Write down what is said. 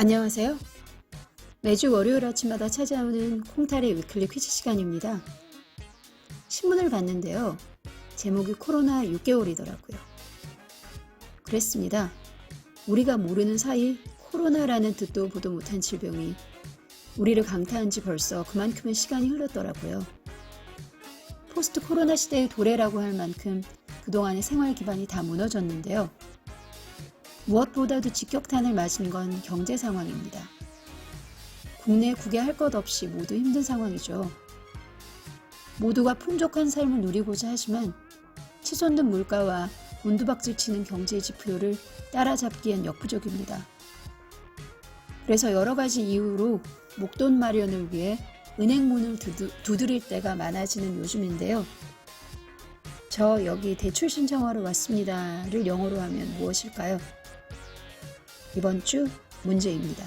안녕하세요. 매주 월요일 아침마다 찾아오는 콩탈의 위클리 퀴즈 시간입니다. 신문을 봤는데요. 제목이 코로나 6개월이더라고요. 그랬습니다. 우리가 모르는 사이 코로나라는 듣도 보도 못한 질병이 우리를 강타한 지 벌써 그만큼의 시간이 흘렀더라고요. 포스트 코로나 시대의 도래라고 할 만큼 그동안의 생활 기반이 다 무너졌는데요. 무엇보다도 직격탄을 맞은 건 경제 상황입니다. 국내 국외 할 것 없이 모두 힘든 상황이죠. 모두가 풍족한 삶을 누리고자 하지만 치솟는 물가와 곤두박질 치는 경제 지표를 따라잡기엔 역부족입니다. 그래서 여러 가지 이유로 목돈 마련을 위해 은행 문을 두드, 두드릴 때가 많아지는 요즘인데요. 저 여기 대출 신청하러 왔습니다를 영어로 하면 무엇일까요? 이번 주 문제입니다.